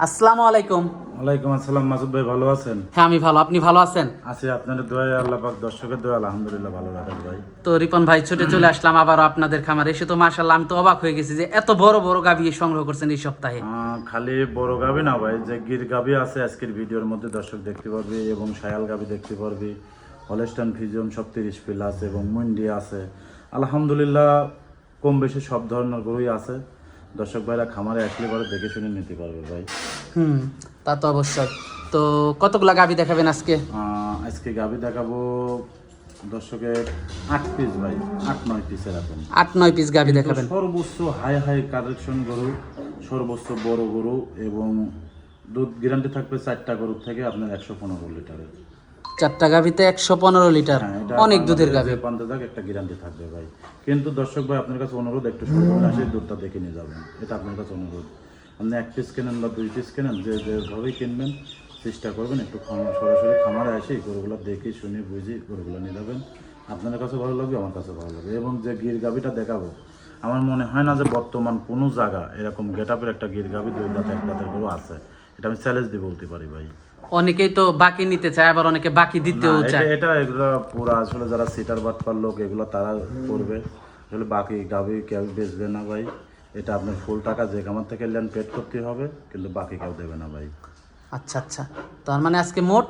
আসসালামু আলাইকুম। ওয়ালাইকুম আসসালাম মাসুদ ভাই ভালো আছেন? হ্যাঁ আমি ভালো। আপনি ভালো আছেন? আছি আপনার দোয়া আল্লাহ পাক দর্শকের দোয়া আলহামদুলিল্লাহ ভালো রাখেন ভাই। তো রিপন ভাই ছুটে চলে আসলাম আবারও আপনাদের খামারে। এসে তো মার্শাল্লাহ আমি তো অবাক হয়ে গেছি যে এত বড় বড় গাভী সংগ্রহ করছেন এই সপ্তাহে। খালি বড় গাবি না ভাই যে গির গাবি আছে আজকের ভিডিওর মধ্যে দর্শক দেখতে পারবি এবং সায়াল গাবি দেখতে পারবি। হলেস্টান ফিজিয়ম সব তিরিশ পিল আছে এবং মুন্ডি আছে। আলহামদুলিল্লাহ কম বেশি সব ধরনের গরুই আছে। দর্শক ভাইরা খামারে আসলে পরে দেখে শুনে নিতে পারবে ভাই। হুম তা তো অবশ্যই। তো কতগুলা গাভী দেখাবেন আজকে? আজকে গাবি দেখাবো দর্শকের আট পিস ভাই আট নয় পিস এরকম। আট নয় পিস গাভী দেখাবেন। সর্বোচ্চ হাই হাই কালেকশন গরু সর্বোচ্চ বড় গরু এবং দুধ গ্যারান্টি থাকবে চারটা গরুর থেকে আপনার একশো পনেরো লিটারের। চারটা গাভীতে একশো পনেরো লিটার হ্যাঁ, এটা অনেক দুধের গাভী। পান্তে একটা গ্যারান্টি থাকবে ভাই। কিন্তু দর্শক ভাই আপনার কাছে অনুরোধ একটু আসে দুধটা দেখে নিয়ে যাবেন। এটা আপনার কাছে অনুরোধ। আপনি এক পিস কেনেন বা দুই পিস কেনেন যে যেভাবেই কিনবেন চেষ্টা করবেন একটু খামার সরাসরি খামারে আসে গরুগুলো দেখে শুনে বুঝে গরুগুলো নিয়ে যাবেন। আপনার কাছে ভালো লাগবে আমার কাছে ভালো লাগবে। এবং যে গির গাভিটা দেখাবো আমার মনে হয় না যে বর্তমান কোনো জায়গা এরকম গেট আপের একটা গির গাভি দুই দাঁত এক দাঁতের গরু আছে। এটা আমি চ্যালেঞ্জ দিয়ে বলতে পারি ভাই। অনেকেই তো বাকি নিতে চায় আবার অনেকে বাকি দিতেও চায়। এটা- এগুলো পুরো আসলে যারা সিটার বাটপার লোক এগুলো তারা করবে। আসলে বাকি গাভি কেউ বেচবে না ভাই? এটা আপনার ফুল টাকা যে কামার থেকে লেন পেড করতে হবে কিন্তু বাকি কেউ দেবে না ভাই। আচ্ছা আচ্ছা। তার মানে আজকে মোট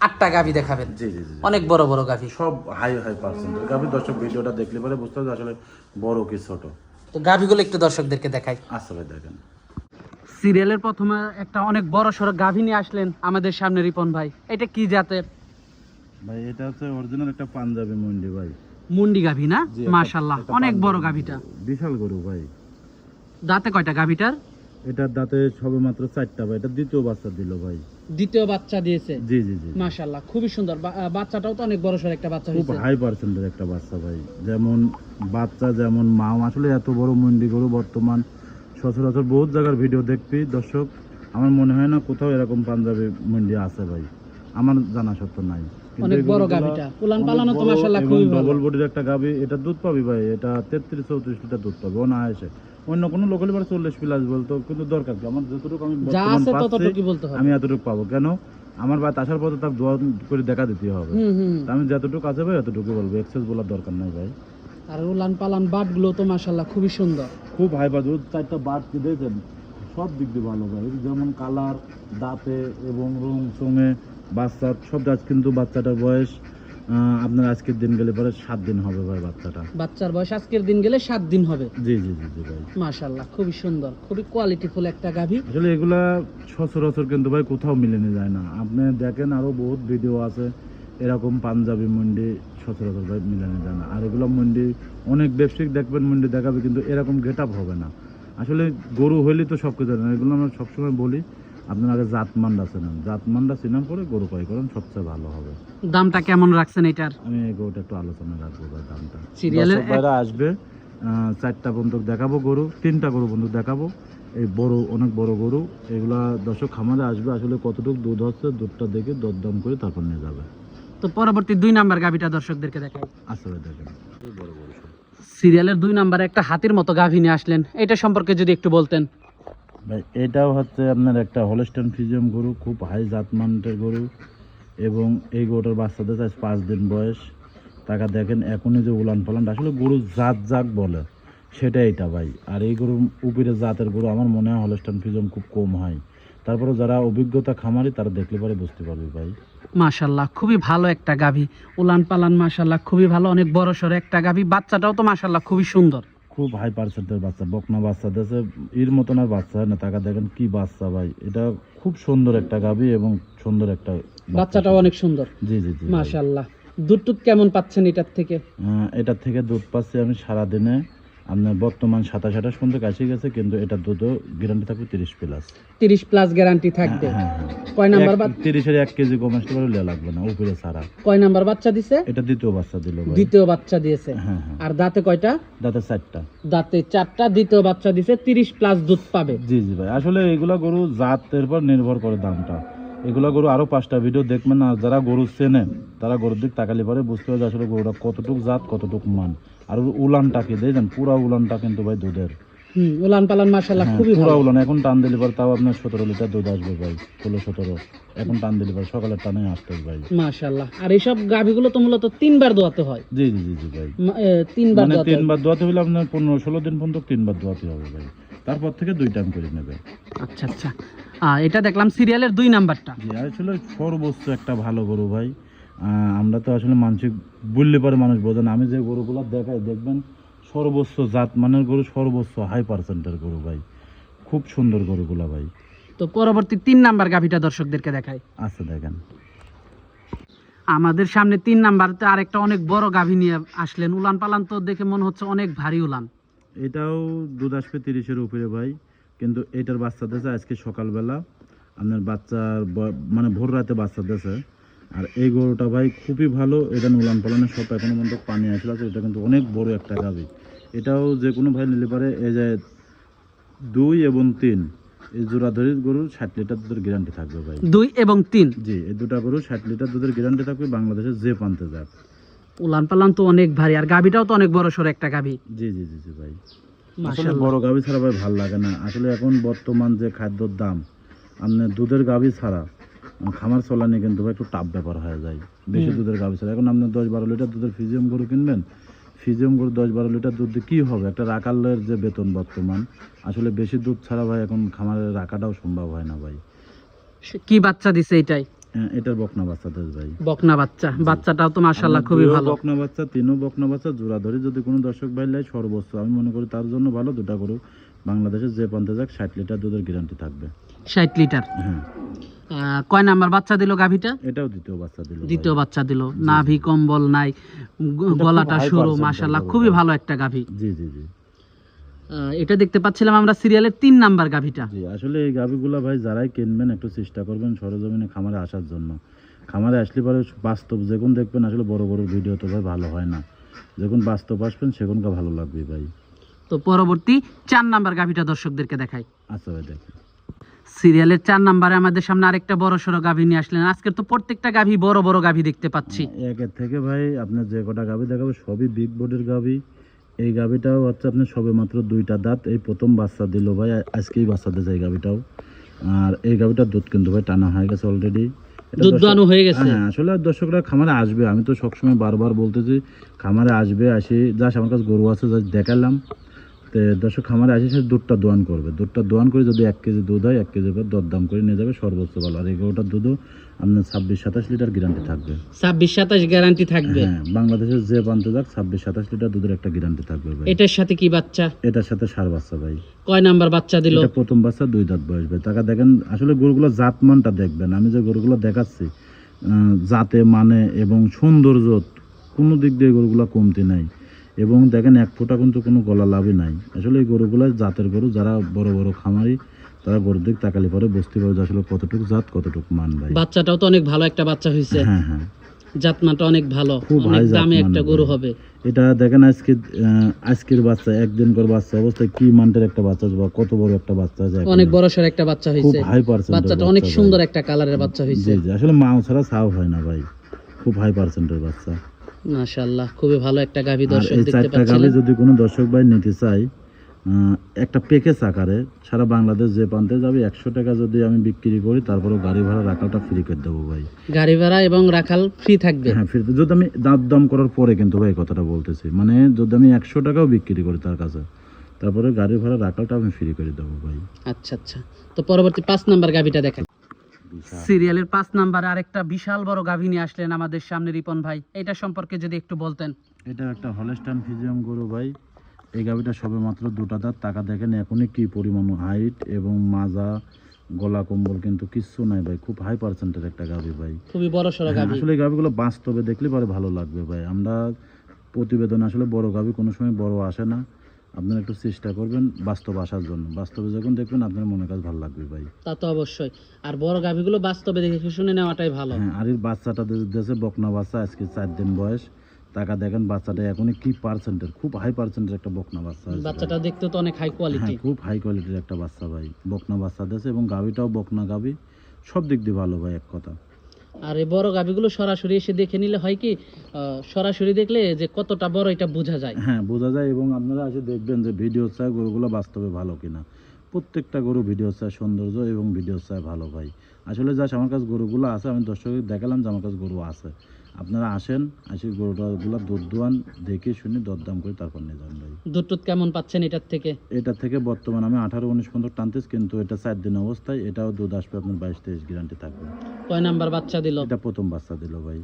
আটটা গাভী দেখাবেন? জি জি জি অনেক বড় বড় গাভী। সব হাই হাই পার্সেন্টের গাভি। দর্শক ভিডিওটা দেখলে পরে বুঝতে হবে আসলে বড় কি ছোট। তো গাভীগুলো একটু দর্শকদেরকে দেখাই। আসলে দেখেন। সিরিয়ালের প্রথমে একটা অনেক বড় সড়ো গাভী নিয়ে আসলেন আমাদের সামনে রিপন ভাই। এটা কি জাতের? ভাই এটা হচ্ছে অরিজিনাল একটা পাঞ্জাবি মন্ডি ভাই। মুন্ডি গাভী না? মাশাল্লাহ অনেক বড় গাভীটা। বিশাল গরু ভাই। দাঁতে কয়টা গাভীটার? এটার দাঁতে সবে মাত্র চারটা ভাই। এটা দ্বিতীয় বাচ্চা দিল ভাই। দ্বিতীয় বাচ্চা দিয়েছে? জি জি জি। মাশাল্লাহ খুবই সুন্দর। বাচ্চাটাও তো অনেক বড় সড় একটা বাচ্চা খুব হয়েছে। হাই পার্সেন্টের একটা বাচ্চা ভাই। যেমন বাচ্চা যেমন মা আসলে এত বড় মন্ডি গরু বর্তমান সচরাচর বহুত জায়গার ভিডিও দেখবি। দর্শক আমার মনে হয় না কোথাও এরকম পাঞ্জাবি মন্ডি আছে ভাই। আমার জানা সত্য নাই। অনেক বড় গরুগুলা গাভীটা। পালানো তো বড় খুবই ভালো ডবল বডির একটা গাভী এটা দুধ পাবি ভাই। এটা তেত্রিশ চৌত্রিশ লিটার দুধ পাবে না এসে অন্য কোনো লোকাল এবার চল্লিশ প্লাস বলতো কিন্তু দরকার কি? আমার যতটুকু আমি যা আছে ততটুকুই বলতে হবে। আমি এতটুকু পাবো। কেন? আমার বাদ আসার পথে তার দোয়া করে দেখা দিতে হবে। আমি যতটুকু আছে ভাই এতটুকু বলব। এক্সেস বলার দরকার নাই ভাই। আর উলান পালান বাটগুলো তো মাশাল্লাহ খুবই সুন্দর। খুব হাই বাজু চারটা কি দিয়েছেন সব দিক দিয়ে ভালো ভাই। যেমন কালার দাঁতে এবং রং সঙ্গে বাচ্চা সব গাছ কিন্তু বাচ্চাটার বয়স আপনার আজকের দিন গেলে পরে সাত দিন হবে ভাই বাচ্চাটা। বাচ্চার বয়স আজকের দিন গেলে সাত দিন হবে। জি জি জি জি ভাই। মাশাল্লাহ খুবই সুন্দর খুবই কোয়ালিটিফুল একটা গাভী। আসলে এগুলা সচরাচর কিন্তু ভাই কোথাও মিলেনে যায় না। আপনি দেখেন আরও বহুত ভিডিও আছে এরকম পাঞ্জাবি মন্ডি সচরাচর ভাই মিলানো যায় না। আর এগুলো মন্ডি অনেক ব্যবসায়িক দেখবেন মন্ডি দেখাবে কিন্তু এরকম গেট আপ হবে না। আসলে গরু হইলে তো সব কিছু না এগুলো আমরা সবসময় বলি আপনার আগে জাত জাতমানটা চেনেন। জাতমানটা চেনার পরে গরু পাই করেন সবচেয়ে ভালো হবে। দামটা কেমন রাখছেন এটার? আমি গরুটা একটু আলোচনা রাখব ভাই দামটা। সিরিয়ালের আসবে চারটা বন্ধুক দেখাবো গরু তিনটা গরু বন্ধুক দেখাবো। এই বড় অনেক বড় গরু এগুলা দর্শক খামারে আসবে আসলে কতটুকু দুধ হচ্ছে দুধটা দেখে দরদাম করে তারপর নিয়ে যাবে। তো পরবর্তী দুই নাম্বার গাভীটা দর্শকদেরকে দেখাই। আসলে দেখেন। এই বড় সিরিয়ালের দুই নাম্বারে একটা হাতির মতো গাভী নিয়ে আসলেন। এটা সম্পর্কে যদি একটু বলতেন। ভাই এটাও হচ্ছে আপনার একটা হলস্টান ফিজিয়াম গরু খুব হাই জাতমানের গরু এবং এই গরুটার বাচ্চাদের চাই পাঁচ দিন বয়স। তাকে দেখেন এখনই যে উলান পালান আসলে গরু জাত জাত বলে। সেটা এটা ভাই। আর এই গরু উপরে জাতের গরু আমার মনে হয় হলস্টান ফিজিয়াম খুব কম হয়। তারপরে যারা অভিজ্ঞতা খামারি তারা দেখলে পরে বুঝতে পারবে ভাই। মাশাল্লাহ খুবই ভালো একটা গাভী। উলান পালান মাশাল্লাহ খুবই ভালো অনেক বড় সড়ো একটা গাভী। বাচ্চাটাও তো মাশাল্লাহ খুবই সুন্দর। খুব হাই পার্সেন্টের বাচ্চা বকনা বাচ্চা দেশে এর মতন আর বাচ্চা হয় না। টাকা দেখেন কি বাচ্চা ভাই। এটা খুব সুন্দর একটা গাভী এবং সুন্দর একটা বাচ্চাটাও অনেক সুন্দর। জি জি জি। মাশাল্লাহ দুধটুক কেমন পাচ্ছেন এটার থেকে? এটার থেকে দুধ পাচ্ছি আমি সারাদিনে আপনার বর্তমান সাতাশ আঠাশ পর্যন্ত কাছে গেছে কিন্তু এটা দুধও গ্যারান্টি থাকবে তিরিশ প্লাস তিরিশ প্লাস গ্যারান্টি থাকবে। হ্যাঁ হ্যাঁ কয় নাম্বার তিরিশের এক কেজি কম আসতে পারে লাগবে না উপরে ছাড়া। কয় নাম্বার বাচ্চা দিছে? এটা দ্বিতীয় বাচ্চা দিল দ্বিতীয় বাচ্চা দিয়েছে। হ্যাঁ হ্যাঁ। আর দাঁতে কয়টা? দাঁতে চারটা। দাঁতে চারটা দ্বিতীয় বাচ্চা দিছে তিরিশ প্লাস দুধ পাবে। জি জি ভাই। আসলে এগুলা গরু জাতের পর নির্ভর করে দামটা। এগুলা গরু আরও পাঁচটা ভিডিও দেখবেন না যারা গরু চেনে তারা গরুর দিক তাকালে পরে বুঝতে হবে আসলে গরুটা কতটুক জাত কতটুক মান। আর ওর উলানটা কি দেখেন পুরা উলানটা কিন্তু ভাই দুধের। উলান পালান মাশাল্লাহ হ্যাঁ, খুবই পুরা উলান। এখন টান দিলে পর তাও আপনার সতেরো লিটার দুধ আসবে ভাই ষোলো সতেরো। এখন টান দিলে পর সকালের টানে আসতে ভাই। আর গাভিগুলো তো মূলত তিনবার দোয়াতে হয়। জি জি জি জি ভাই। তিনবার মানে তিনবার দোয়াতে হলে আপনার পনেরো ষোলো দিন পর্যন্ত তিনবার দোয়াতে হবে ভাই। তারপর থেকে দুই টাইম করে নেবে। আচ্ছা আচ্ছা। এটা দেখলাম সিরিয়ালের দুই নাম্বারটা। জি আসলে সর্বোচ্চ একটা ভালো গরু ভাই। আমরা তো আসলে মানসিক বললে পরে মানুষ বোঝে না। আমি যে গরুগুলো দেখাই দেখবেন সর্বোচ্চ জাত মানের গরু সর্বোচ্চ হাই পার্সেন্টের গরু ভাই। খুব সুন্দর গরুগুলা ভাই। তো পরবর্তী তিন নাম্বার গাভিটা দর্শকদেরকে দেখাই। আচ্ছা দেখেন। আমাদের সামনে তিন নাম্বার নাম্বারতে আরেকটা অনেক বড় গাভী নিয়ে আসলেন। উলান পালান তো দেখে মনে হচ্ছে অনেক ভারী উলান। এটাও দুধ আসবে তিরিশের উপরে ভাই। কিন্তু এটার বাচ্চা দিয়েছে আজকে সকালবেলা। আপনার বাচ্চার মানে ভোর রাতে বাচ্চা দিয়েছে। আর এই গরুটা ভাই খুবই ভালো এটা উলান পালানের সব এখনও পর্যন্ত পানি আসলে আছে এটা কিন্তু অনেক বড় একটা গাভি এটাও যে কোনো ভাই নিলে পারে এই যে দুই এবং তিন এই জোড়া ধরে গরুর ষাট লিটার দুধের গ্যারান্টি থাকবে ভাই। দুই এবং তিন? জি এই দুটা গরু ষাট লিটার দুধের গ্যারান্টি থাকবে বাংলাদেশে যে পান্তে যাক। উলান পালান তো অনেক ভারী আর গাভিটাও তো অনেক বড় সড়ো একটা গাভী জি জি জি জি ভাই। আসলে বড় গাভী ছাড়া ভাই ভালো লাগে না। আসলে এখন বর্তমান যে খাদ্যর দাম আপনার দুধের গাভী ছাড়া খামার চলানি কিন্তু ভাই একটু টাফ ব্যাপার হয়ে যায়। বেশি দুধের গাভী ছাড়া। এখন আপনি দশ বারো লিটার দুধের ফিজিয়াম গরু কিনবেন ফিজিয়াম গরু দশ বারো লিটার দুধ দিয়ে কী হবে? একটা রাখালের যে বেতন বর্তমান আসলে বেশি দুধ ছাড়া ভাই এখন খামারে রাখাটাও সম্ভব হয় না ভাই। কি বাচ্চা দিছে এটাই? এটার বকনা বাচ্চা দেশ ভাই। বকনা বাচ্চা। বাচ্চাটাও তো মাশাল্লাহ খুবই ভালো। বকনা বাচ্চা তিনও বকনা বাচ্চা জোড়া ধরে যদি কোনো দর্শক ভাই লাই সর্বোচ্চ। আমি মনে করি তার জন্য ভালো দুটা গরু। বাংলাদেশের যে পান্তে যাক ষাট লিটার দুধের গ্যারান্টি থাকবে। ষাট লিটার? হ্যাঁ। কয় নাম্বার বাচ্চা দিল গাভিটা? এটাও দ্বিতীয় বাচ্চা দিল দ্বিতীয় বাচ্চা দিল। নাভি কম্বল নাই গলাটা সরু percent খুবই ভালো একটা গাভী। জি জি জি। এটা দেখতে পাচ্ছিলাম আমরা সিরিয়ালের তিন নাম্বার গাভিটা। জি আসলে এই গাভিগুলা ভাই যারাই কিনবেন একটু চেষ্টা করবেন সরজমিনে খামারে আসার জন্য। খামারে আসলে পরে বাস্তব যেগুন দেখবেন আসলে বড় বড় ভিডিও তো ভাই ভালো হয় না। যখন বাস্তব আসবেন সেগুনকে ভালো লাগবে ভাই। তো পরবর্তী চার নাম্বার গাভিটা দর্শকদেরকে দেখাই। আচ্ছা ভাই দেখেন। সিরিয়ালের চার নাম্বারে আমাদের সামনে আরেকটা বড় সড়ো গাভী নিয়ে আসলেন। আজকের তো প্রত্যেকটা গাভী বড় বড় গাভী দেখতে পাচ্ছি। একের থেকে ভাই আপনার যে কটা গাভি দেখাবো সবই বিগ বোর্ডের গাভি। এই গাভিটাও হচ্ছে আপনার সবে মাত্র দুইটা দাঁত। এই প্রথম বাচ্চা দিল ভাই আজকেই বাচ্চা দিয়েছে এই গাভিটাও। আর এই গাভিটার দুধ কিন্তু ভাই টানা হয়ে গেছে অলরেডি দুধ হয়ে গেছে। হ্যাঁ আসলে দর্শকরা খামারে আসবে। আমি তো সবসময় বারবার বলতেছি খামারে আসবে আসি যাস আমার কাছে গরু আছে যা দেখালাম। তো দর্শক খামারে আসি সে দুধটা দোয়ান করবে। দুধটা দোয়ান করে যদি এক কেজি দুধ হয় এক কেজি দরদাম করে নিয়ে যাবে সর্বোচ্চ ভালো। আর এই গরুটার দুধও আপনার ছাব্বিশ সাতাশ লিটার গ্যারান্টি থাকবে। ছাব্বিশ সাতাশ গ্যারান্টি থাকবে। হ্যাঁ বাংলাদেশের যে প্রান্তে যাক ছাব্বিশ সাতাশ লিটার দুধের একটা গ্যারান্টি থাকবে ভাই। এটার সাথে কি বাচ্চা? এটার সাথে সার বাচ্চা ভাই। কয় নাম্বার বাচ্চা দিল? এটা প্রথম বাচ্চা দুই দাঁত বয়স ভাই। টাকা দেখেন আসলে গরুগুলো জাতমানটা দেখবেন। আমি যে গরুগুলো দেখাচ্ছি জাতে মানে এবং সৌন্দর্য কোনো দিক দিয়ে গরুগুলো কমতি নাই। এবং দেখেন এক ফোঁটা কিন্তু কোনো গলা লাভই নাই। আসলে এই গরুগুলো জাতের গরু যারা বড় বড় খামারি তারা গরুর দিক তাকালে পরে বুঝতে পারবে আসলে কতটুকু জাত কতটুকু মান ভাই। বাচ্চাটাও তো অনেক ভালো একটা বাচ্চা হয়েছে হ্যাঁ হ্যাঁ। জাতমানটা অনেক ভালো খুব অনেক দামি একটা গরু। হবে। এটা দেখেন আজকে আজকের বাচ্চা একদিন করে বাচ্চা অবস্থায় কি মানটের একটা বাচ্চা বা কত বড় একটা বাচ্চা আছে অনেক বড় সড় একটা বাচ্চা হয়েছে হাই পার্সেন্ট বাচ্চাটা অনেক সুন্দর একটা কালারের বাচ্চা হয়েছে জি। জি আসলে মাও ছাড়া ছাও হয় না ভাই। খুব হাই পার্সেন্টের বাচ্চা। মাশাআল্লাহ খুবই ভালো একটা গাভী দর্শক এই চারটা গাভি যদি কোনো দর্শক ভাই নিতে চাই আহ, একটা প্যাকেজ আকারে সারা বাংলাদেশ যে প্রান্তে যাবে একশো টাকা যদি আমি বিক্রি করি তারপরেও গাড়ি ভাড়া রাখালটা ফ্রি করে দেবো ভাই। গাড়ি ভাড়া এবং রাখাল ফ্রি থাকবে? হ্যাঁ ফ্রি যদি আমি দাঁত দাম করার পরে কিন্তু ভাই কথাটা বলতেছি। মানে যদি আমি একশো টাকাও বিক্রি করি তার কাছে তারপরে গাড়ি ভাড়া রাখালটা আমি ফ্রি করে দেবো ভাই। আচ্ছা আচ্ছা। তো পরবর্তী পাঁচ নাম্বার গাভীটা দেখেন। সিরিয়ালের পাঁচ নাম্বারে আরেকটা বিশাল বড় গাভী নিয়ে আসলেন আমাদের সামনে রিপন ভাই। এটা সম্পর্কে যদি একটু বলতেন। এটা একটা হলস্টাইন ফিজিয়াম গরু ভাই। এই গাভিটা সবে মাত্র দুটা দাঁত টাকা দেখেন এখনই কি পরিমাণ হাইট এবং মাজা গলা কম্বল কিন্তু কিচ্ছু নাই ভাই খুব হাই পার্সেন্টের একটা গাভি ভাই। খুবই বড় সড়ো হ্যাঁ, গাভী। আসলে এই গাভিগুলো বাস্তবে দেখলে পরে ভালো লাগবে ভাই। আমরা প্রতিবেদন আসলে বড় গাভি কোনো সময় বড় আসে না। আপনারা একটু চেষ্টা করবেন বাস্তব আসার জন্য। বাস্তবে যখন দেখবেন আপনার মনে কাজ ভালো লাগবে ভাই। তা তো অবশ্যই। আর বড় গাভীগুলো বাস্তবে দেখে শুনে নেওয়াটাই ভালো। হ্যাঁ আর এর বাচ্চাটা দিয়েছে বকনা বাচ্চা আজকে চার দিন বয়স। টাকা দেখেন বাচ্চাটা এখনই কি পার্সেন্টের খুব হাই পার্সেন্টের একটা বকনা বাচ্চা বাচ্চাটা দেখতে তো অনেক হাই কোয়ালিটি হ্যাঁ খুব হাই কোয়ালিটির একটা বাচ্চা ভাই বকনা বাচ্চা দিয়েছে এবং গাভিটাও বকনা গাভি সব দিক দিয়ে ভালো ভাই এক কথা। আর এই বড় গাভিগুলো সরাসরি এসে দেখে নিলে হয় কি সরাসরি দেখলে যে কতটা বড় এটা বোঝা যায়। হ্যাঁ বোঝা যায় এবং আপনারা এসে দেখবেন যে ভিডিও চায় গরুগুলো বাস্তবে ভালো কিনা। প্রত্যেকটা গরু ভিডিও চায় সৌন্দর্য এবং ভিডিও চায় ভালো ভাই। আসলে যা আমার কাছে গরুগুলো আছে আমি দর্শকের দেখালাম যে আমার কাছে গরু আছে। আপনারা আসেন আসি গরুটাগুলো দুধ দোয়ান দেখে শুনে দরদাম করে তারপর নিয়ে যান ভাই। দুধ টুধ কেমন পাচ্ছেন এটার থেকে? এটা থেকে বর্তমান আমি আঠারো উনিশ পর্যন্ত টানতেছি কিন্তু এটা চার দিন অবস্থায় এটাও দুধ আসবে আপনার বাইশ তেইশ গ্যারান্টি থাকবে। কয় নাম্বার বাচ্চা দিল? এটা প্রথম বাচ্চা দিল ভাই।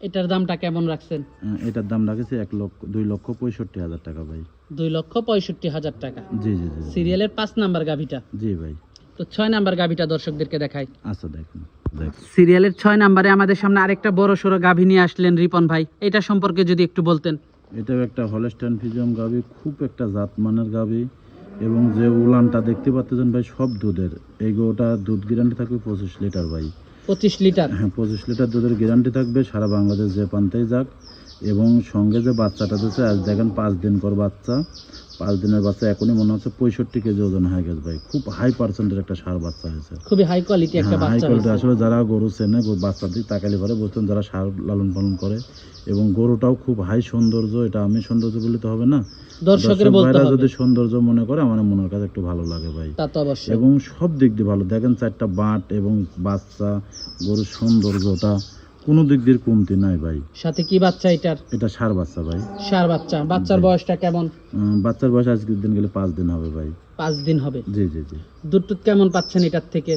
এটার দামটা কেমন রাখছেন? এটার দাম রাখেছি এক লক্ষ দুই লক্ষ পঁয়ষট্টি হাজার টাকা ভাই। দুই লক্ষ পঁয়ষট্টি হাজার টাকা? জি জি জি। সিরিয়ালের পাঁচ নাম্বার গাভিটা? জি ভাই। তো ছয় নাম্বার গাভিটা দর্শকদেরকে দেখাই। আচ্ছা দেখুন। দেখ সিরিয়ালের ছয় নাম্বারে আমাদের সামনে আরেকটা বড় সড়ো গাভী নিয়ে আসলেন রিপন ভাই। এটা সম্পর্কে যদি একটু বলতেন। এটাও একটা হলস্টাইন ফিজিয়াম গাবি খুব একটা জাত মানের গাবি এবং যে উলানটা দেখতে পাচ্ছেন ভাই সব দুধের। এই গোটা দুধ গ্যারান্টি থাকবে পঁচিশ লিটার ভাই। পঁচিশ লিটার? হ্যাঁ পঁচিশ লিটার দুধের গ্যারান্টি থাকবে সারা বাংলাদেশ যে প্রান্তেই যাক এবং সঙ্গে যে বাচ্চাটা দিচ্ছে আজ দেখেন পাঁচ দিন কর বাচ্চা। পাঁচ দিনের বাচ্চা এখনই মনে হচ্ছে পঁয়ষট্টি কেজি ওজন হয়ে গেছে ভাই। খুব হাই পার্সেন্টের একটা সার বাচ্চা হয়েছে। খুবই হাই কোয়ালিটি একটা হ্যাঁ, হাই কোয়ালিটি আসলে যারা গরু চেনে গরু বাচ্চার দিক তাকালি পরে বুঝতেন যারা সার লালন পালন করে এবং গরুটাও খুব হাই সৌন্দর্য এটা আমি সৌন্দর্য বলতে হবে না। দর্শকের বলতে হবে। যদি সৌন্দর্য মনে করে আমার মনের কাছে একটু ভালো লাগে ভাই। তা তো অবশ্যই। এবং সব দিক দিয়ে ভালো। দেখেন চারটা বাট এবং বাচ্চা গরুর সৌন্দর্যটা। কোনো দিক দিয়ে কমতি নাই ভাই। সাথে কি বাচ্চা এটার? এটা সার বাচ্চা ভাই। সার বাচ্চা। বাচ্চার বয়সটা কেমন? বাচ্চার বয়স আজকের দিন গেলে পাঁচ দিন হবে ভাই। পাঁচ দিন হবে। জি জি জি। দুধ টুধ কেমন পাচ্ছেন এটার থেকে?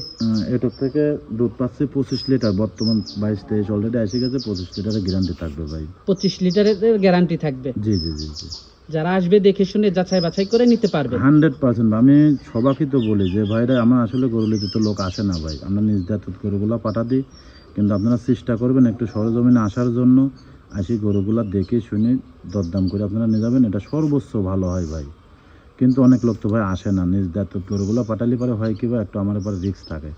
এটার থেকে দুধ পাচ্ছে পঁচিশ লিটার। বর্তমান বাইশ তেইশ অলরেডি এসে গেছে পঁচিশ লিটারের গ্যারান্টি থাকবে ভাই। পঁচিশ লিটারের গ্যারান্টি থাকবে? জি জি জি জি। যারা আসবে দেখে শুনে যাচাই বাছাই করে নিতে পারবে। হান্ড্রেড পার্সেন্ট আমি সবাইকে তো বলি যে ভাইরা আমার আসলে গরুলিতে তো লোক আসে না ভাই। আমরা নিজ দায়িত্ব গরুগুলো পাঠা দিই। কিন্তু আপনারা চেষ্টা করবেন একটু সরজমিনে আসার জন্য আসি গরুগুলা দেখে শুনে দরদাম করে আপনারা নিয়ে যাবেন। এটা সর্বোচ্চ ভালো হয় ভাই। কিন্তু অনেক লোক তো ভাই আসে না নিজ দায়িত্ব গরুগুলো পাঠালে পরে হয় কি ভাই একটু আমার এবার রিস্ক থাকে।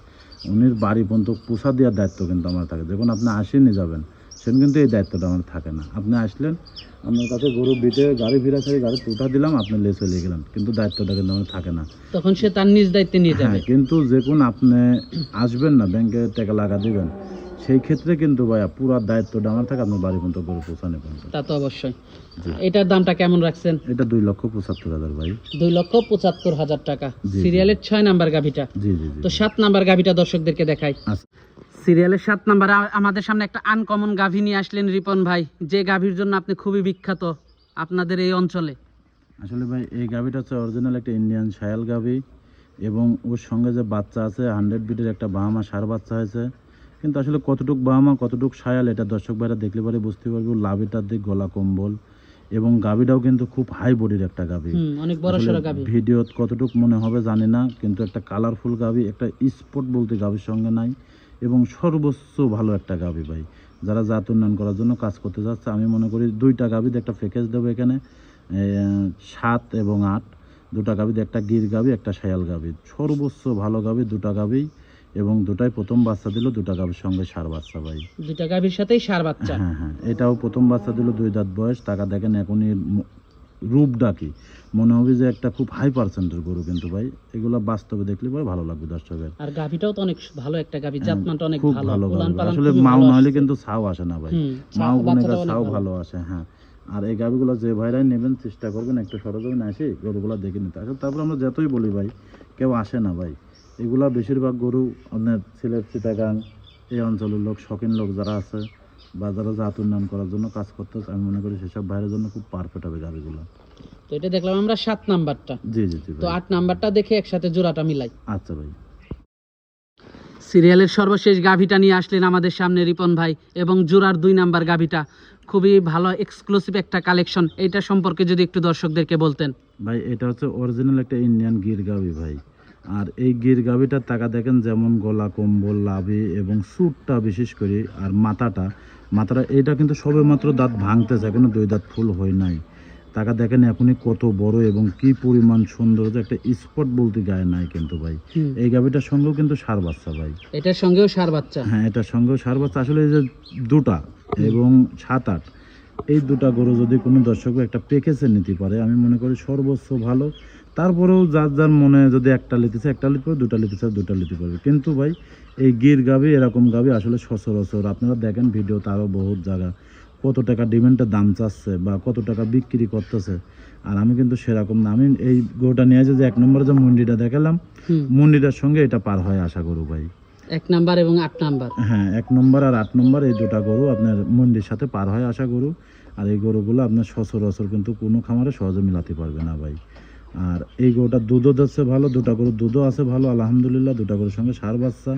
উনির বাড়ি পর্যন্ত পোষা দেওয়ার দায়িত্ব কিন্তু আমার থাকে। যখন আপনি আসে নিয়ে যাবেন সেখানে কিন্তু এই দায়িত্বটা আমার থাকে না। আপনি আসলেন আপনার কাছে গরু বিটে গাড়ি ফিরা ছেড়ে গাড়ি তুটা দিলাম আপনি লে চলে গেলেন। কিন্তু দায়িত্বটা কিন্তু আমার থাকে না। তখন সে তার নিজ দায়িত্বে নিয়ে যাবে। হ্যাঁ কিন্তু যখন আপনি আসবেন না ব্যাংকে টাকা লাগা দিবেন। সেই ক্ষেত্রে কিন্তু ভাইয়া পুরো দায়িত্বটা আমার থাকে আপনার বাড়ি পর্যন্ত গরু পৌঁছানো পর্যন্ত তা তো অবশ্যই। এটার দামটা কেমন রাখছেন? এটা দুই লক্ষ পঁচাত্তর হাজার ভাই। দুই লক্ষ পঁচাত্তর হাজার টাকা। সিরিয়ালের ছয় নাম্বার গাভিটা। জি জি জি। তো সাত নাম্বার গাভিটা দর্শকদেরকে দেখাই। আচ্ছা। সিরিয়ালের সাত নাম্বার আমাদের সামনে একটা আনকমন গাভী নিয়ে আসলেন রিপন ভাই। যে গাভীর জন্য আপনি খুবই বিখ্যাত আপনাদের এই অঞ্চলে। আসলে ভাই এই গাভিটা হচ্ছে অরিজিনাল একটা ইন্ডিয়ান শায়াল গাভি এবং ওর সঙ্গে যে বাচ্চা আছে হান্ড্রেড বিটের একটা বাহামা সার বাচ্চা হয়েছে। কিন্তু আসলে কতটুক বাহামা কতটুক সায়াল এটা দর্শক ভাইরা দেখলে পরে বুঝতে পারবে লাভিটার দিক গলা কম্বল এবং গাভিটাও কিন্তু খুব হাই বডির একটা গাভি। অনেক বড় সড়ো গাভী। ভিডিও কতটুক মনে হবে জানি না কিন্তু একটা কালারফুল গাভি একটা স্পট বলতে গাভির সঙ্গে নাই এবং সর্বোচ্চ ভালো একটা গাভি ভাই। যারা জাত উন্নয়ন করার জন্য কাজ করতে যাচ্ছে আমি মনে করি দুইটা গাভিতে একটা প্যাকেজ দেবো এখানে সাত এবং আট। দুটা গাভিতে একটা গির গাভি একটা শায়াল গাভি। সর্বোচ্চ ভালো গাভি দুটা গাভি। এবং দুটাই প্রথম বাচ্চা দিল দুটা গাভির সঙ্গে সার বাচ্চা ভাই। দুইটা গাভীর সাথেই সার বাচ্চা? হ্যাঁ হ্যাঁ এটাও প্রথম বাচ্চা দিল দুই দাঁত বয়স। টাকা দেখেন এখনই রূপ ডাকি। মনে হবে যে একটা খুব হাই পার্সেন্টের গরু কিন্তু ভাই। এগুলো বাস্তবে দেখলে পরে ভালো লাগবে দর্শকের। আর গাভীটাও তো অনেক ভালো একটা গাভী জাতমানটা অনেক ভালো ভালো আসলে মাও না হলে কিন্তু ছাও আসে না ভাই। মাও গুণের ছাও। ভালো আসে হ্যাঁ। আর এই গাভিগুলো যে ভাইরাই নেবেন চেষ্টা করবেন একটু সরজমিন আসি গরুগুলো দেখে নিতে। আসলে তারপর আমরা যতই বলি ভাই কেউ আসে না ভাই। এগুলা বেশিরভাগ গরু আপনার সিলেট চিটাগাং এই অঞ্চলের লোক শখিন লোক যারা আছে বা যারা জাত উন্নয়ন করার জন্য কাজ করতে আমি মনে করি সেসব ভাইয়ের জন্য খুব পারফেক্ট হবে গাভিগুলো তো এটা দেখলাম আমরা সাত নাম্বারটা। জি জি জি তো আট নাম্বারটা দেখে একসাথে জোড়াটা মিলাই। আচ্ছা ভাই। সিরিয়ালের সর্বশেষ গাভিটা নিয়ে আসলেন আমাদের সামনে রিপন ভাই এবং জোড়ার দুই নাম্বার গাভিটা। খুবই ভালো এক্সক্লুসিভ একটা কালেকশন এইটা সম্পর্কে যদি একটু দর্শকদেরকে বলতেন। ভাই, এটা হচ্ছে অরিজিনাল একটা ইন্ডিয়ান গির গাভি ভাই। আর এই গির গাভিটার টাকা দেখেন যেমন গলা, কম্বল, লাভি এবং সুটটা বিশেষ করে আর মাথাটা। মাথাটা এটা কিন্তু সবে মাত্র দাঁত ভাঙতেছে, এখনও দুই দাঁত ফুল হয় নাই। টাকা দেখেন এখনই কত বড় এবং কি পরিমাণ সুন্দর একটা স্পট বলতে গায়ে নাই কিন্তু ভাই। এই গাভিটার সঙ্গেও কিন্তু সার বাচ্চা ভাই। এটার সঙ্গেও সার বাচ্চা। হ্যাঁ এটার সঙ্গেও সার বাচ্চা। আসলে এই যে দুটা এবং সাত আট এই দুটা গরু যদি কোনো দর্শক একটা প্যাকেজে নিতে পারে আমি মনে করি সর্বোচ্চ ভালো। তারপরেও যার যার মনে যদি একটা লিতেছে একটা লিতে পারবে দুটা লিতেছে দুটা লিতে পারবে। কিন্তু ভাই এই গির গাবি এরকম গাবি আসলে সচরাচর। আপনারা দেখেন ভিডিও তারও বহুত জায়গা কত টাকা ডিমেন্টের দাম চাচ্ছে বা কত টাকা বিক্রি করতেছে? আর আমি কিন্তু সেরকম না। আমি এই গরুটা নিয়ে যে এক নম্বরে যে মন্ডিটা দেখালাম মন্ডিটার সঙ্গে এটা পার হয় আশা করু ভাই। এক নাম্বার এবং আট নাম্বার? হ্যাঁ এক নম্বর আর আট নম্বর এই দুটা গরু আপনার মন্ডির সাথে পার হয় আশা গরু আর এই গরুগুলো আপনার সচরাচর কিন্তু কোনো খামারে সহজে মিলাতে পারবে না ভাই। আর এই গরুটার দুধও দিচ্ছে ভালো দুটা গরুর দুধও আছে ভালো আলহামদুলিল্লাহ দুটা গরুর সঙ্গে সার বাচ্চা।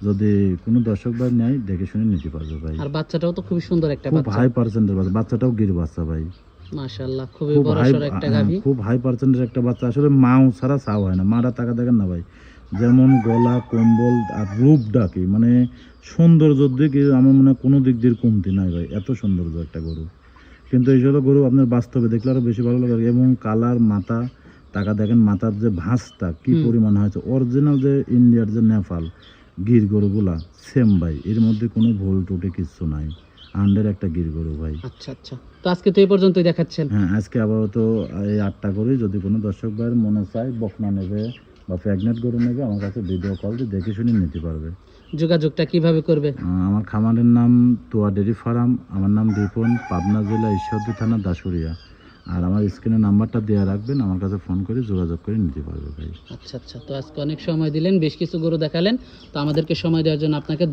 যদি কোনো দর্শক ভাই নেয় দেখে শুনে নিতে পারবে ভাই। আর বাচ্চাটাও তো খুবই সুন্দর একটা খুব বাচ্চা। হাই পার্সেন্টের বাচ্চা বাচ্চাটাও গির বাচ্চা ভাই। মাশাআল্লাহ খুবই খুব বড় হাই একটা হ্যাঁ, গাভী খুব হাই পার্সেন্টের একটা বাচ্চা। আসলে মাও ছাড়া চাও হয় না। মাটা টাকা দেখেন না ভাই। যেমন গলা কম্বল আর রূপ ডাকি। মানে সৌন্দর্যের দিকে আমার মনে হয় কোনো দিক দিয়ে কমতি নাই ভাই। এত সৌন্দর্য একটা গরু। কিন্তু এই সব গরু আপনার বাস্তবে দেখলে আরও বেশি ভালো লাগে। এবং কালার মাথা টাকা দেখেন মাথার যে ভাঁজটা কি। পরিমাণ হয়েছে। অরিজিনাল যে ইন্ডিয়ার যে নেপাল গির গরুগুলা সেম ভাই। এর মধ্যে কোনো ভুল টুটি কিছু নাই। আন্ডার একটা গির গরু ভাই। আচ্ছা আচ্ছা। তো আজকে তো এই পর্যন্তই দেখাচ্ছেন। হ্যাঁ আজকে আপাতত এই আটটা করি যদি কোনো দর্শক ভাইয়ের মনে চায় বকনা নেবে বা প্রেগনেন্ট গরু নেবে আমার কাছে ভিডিও কল দিয়ে দেখে শুনে নিতে পারবে। যোগাযোগটা কীভাবে করবে? আমার খামারের নাম তোয়া ডেরি ফার্ম আমার নাম রিপন পাবনা জেলা ঈশ্বরদী থানা দাসুরিয়া আর আমার স্ক্রিনে নাম্বারটা দেওয়া রাখবেন, আমার কাছে ফোন করে যোগাযোগ করে নিতে পারবে ভাই। আচ্ছা আচ্ছা। তো আজকে অনেক সময় দিলেন, বেশ কিছু গরু দেখালেন। তো আমাদেরকে সময় দেওয়ার জন্য আপনাকে